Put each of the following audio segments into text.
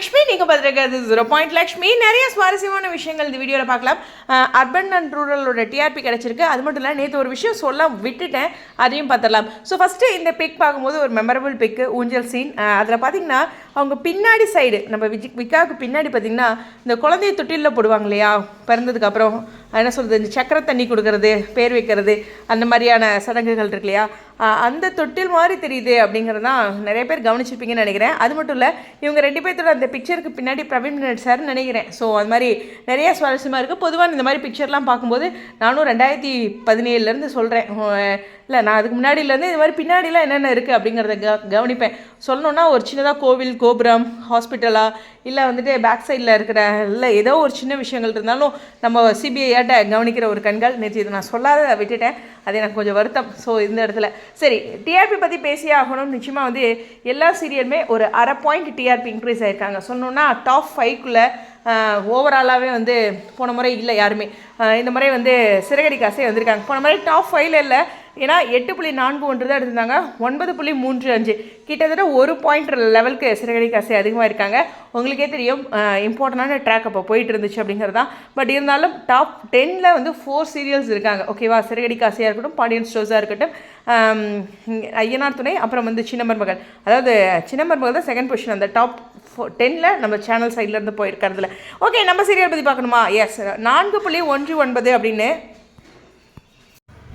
லக்ஷ்மி நீங்கள் பார்த்துருக்கிறது zero point Lakshmi நிறைய சுவாரஸ்யமான விஷயங்கள் இந்த வீடியோவில் பார்க்கலாம். அர்பன் அண்ட் ரூரலோட டிஆர்பி கிடச்சிருக்கு. அது மட்டும் இல்லை நேற்று ஒரு விஷயம் சொல்ல விட்டுட்டேன். அதையும் பார்த்துடலாம். ஸோ ஃபஸ்ட்டு இந்த பிக் பார்க்கும்போது ஒரு மெமரபிள் பிக்கு ஊஞ்சல் சீன் அதில் பார்த்தீங்கன்னா அவங்க பின்னாடி சைடு நம்ம விஜி விக்காவுக்கு பின்னாடி பார்த்தீங்கன்னா இந்த குழந்தைய தொட்டிலில் போடுவாங்க இல்லையா? பிறந்ததுக்கப்புறம் என்ன சொல்கிறது இந்த சக்கரை தண்ணி கொடுக்கறது பேர் வைக்கிறது அந்த மாதிரியான சடங்குகள் இருக்கு இல்லையா? அந்த தொட்டில் மாதிரி தெரியுது அப்படிங்கிறது தான் நிறைய பேர் கவனிச்சிருப்பீங்கன்னு நினைக்கிறேன். அது மட்டும் இல்லை இவங்க ரெண்டு பேர்த்தோட அந்த பிக்சருக்கு பின்னாடி பிரவீன் சார் நினைக்கிறேன். ஸோ அது மாதிரி நிறைய சுவாரஸ்யமாக இருக்குது பொதுவாக இந்த மாதிரி பிக்சர்லாம் பார்க்கும்போது நானும் ரெண்டாயிரத்தி பதினேழுலேருந்து சொல்கிறேன் இல்லை நான் அதுக்கு முன்னாடியிலேருந்து இது மாதிரி பின்னாடிலாம் என்னென்ன இருக்குது அப்படிங்கிறத க கவனிப்பேன். சொல்லணுன்னா ஒரு சின்னதாக கோவில் கோபுரம் ஹாஸ்பிட்டலா இல்லை வந்துட்டு பேக் சைடில் இருக்கிற இல்லை ஏதோ ஒரு சின்ன விஷயங்கள் இருந்தாலும் நம்ம சிபிஐயாட்ட கவனிக்கிற ஒரு கண்கள் நேற்று இதை நான் சொல்லாத விட்டுட்டேன். அது எனக்கு கொஞ்சம் வருத்தம். ஸோ இந்த இடத்துல. சரி டிஆர்பி பற்றி பேசியே ஆகணும். நிச்சயமாக வந்து எல்லா சீரியலுமே ஒரு அரை பாயிண்ட் டிஆர்பி இன்க்ரீஸ் ஆயிருக்காங்க. சொன்னோன்னா டாப் ஃபைவ்க்குள்ளே ஓவராலாகவே வந்து போன முறை இல்லை யாருமே. இந்த முறை வந்து சிறகடி காசே வந்திருக்காங்க. போன முறை டாப் ஃபைவ்ல இல்லை ஏன்னா எட்டு புள்ளி நான்கு ஒன்று தான் எடுத்திருந்தாங்க. ஒன்பது புள்ளி மூன்று அஞ்சு. கிட்டத்தட்ட ஒரு பாயிண்ட் லெவலுக்கு சிறகடி காசே அதிகமாக இருக்காங்க. உங்களுக்கே தெரியும் இம்பார்ட்டண்டான ட்ராக் அப்போ போயிட்டு இருந்துச்சு அப்படிங்கிறது தான் பட் இருந்தாலும் டாப் டென்னில் வந்து ஃபோர் சீரியல்ஸ் இருக்காங்க. ஓகேவா சிறகடி காசையாக இருக்கட்டும் பாண்டியன் ஸ்டோர்ஸாக இருக்கட்டும் ஐயனார் துணை அப்புறம் வந்து சின்னமர் மகள். அதாவது சின்னமர் மகள் தான் செகண்ட் பொசிஷன் அந்த டாப் ஃபோ டென்னில் நம்ம சேனல் சைட்லேருந்து போயிருக்கிறதுல. ஓகே நம்ம சீரியல் பற்றி பார்க்கணுமா? எஸ் நான்கு புள்ளி ஒன்று ஒன்பது அப்படின்னு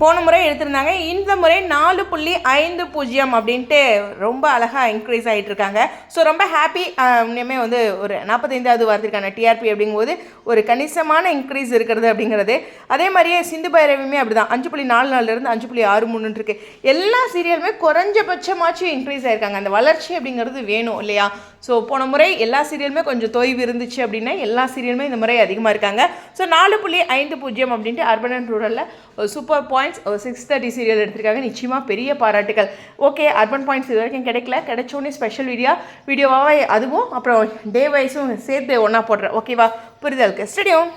போன முறை எடுத்திருந்தாங்க. இந்த முறை நாலு புள்ளி ஐந்து பூஜ்ஜியம் அப்படின்ட்டு ரொம்ப அழகாக இன்க்ரீஸ் ஆகிட்டு இருக்காங்க. ஸோ ரொம்ப ஹாப்பி இனிமேல் வந்து ஒரு நாற்பத்தைந்தாவது வாரத்திற்கான டிஆர்பி அப்படிங்கும்போது ஒரு கணிசமான இன்க்ரீஸ் இருக்கிறது அப்படிங்கிறது. அதே மாதிரியே சிந்து பைரவியுமே அப்படி தான் அஞ்சு புள்ளி நாலு நாலுலேருந்து அஞ்சு புள்ளி ஆறு மூணுன்னு இருக்குது எல்லா சீரியலுமே குறைஞ்சபட்சமாச்சும் இன்க்ரீஸ் ஆயிருக்காங்க. அந்த வளர்ச்சி அப்படிங்கிறது வேணும் இல்லையா? ஸோ போன முறை எல்லா சீரியலுமே கொஞ்சம் தொய்வு இருந்துச்சு அப்படின்னா எல்லா சீரியலுமே இந்த முறை அதிகமாக இருக்காங்க. ஸோ நாலு புள்ளி ஐந்து பூஜ்ஜியம் அப்படின்ட்டு அர்பன் அண்ட் ரூரலில் ஒரு சூப்பர் பாயிண்ட்ஸ் ஒரு சிக்ஸ் தேர்ட்டி சீரியல் எடுத்திருக்காங்க. நிச்சயமாக பெரிய பாராட்டுகள் ஓகே அர்பன் பாயிண்ட்ஸ் இது வரைக்கும் கிடைக்கல. கிடைச்சோன்னே ஸ்பெஷல் வீடியோ வீடியோவாக அதுவும் அப்புறம் டே வைஸும் சேர்த்து ஒன்றா போடுறேன். ஓகேவா புரிதலுக்கு ஸ்டடியும்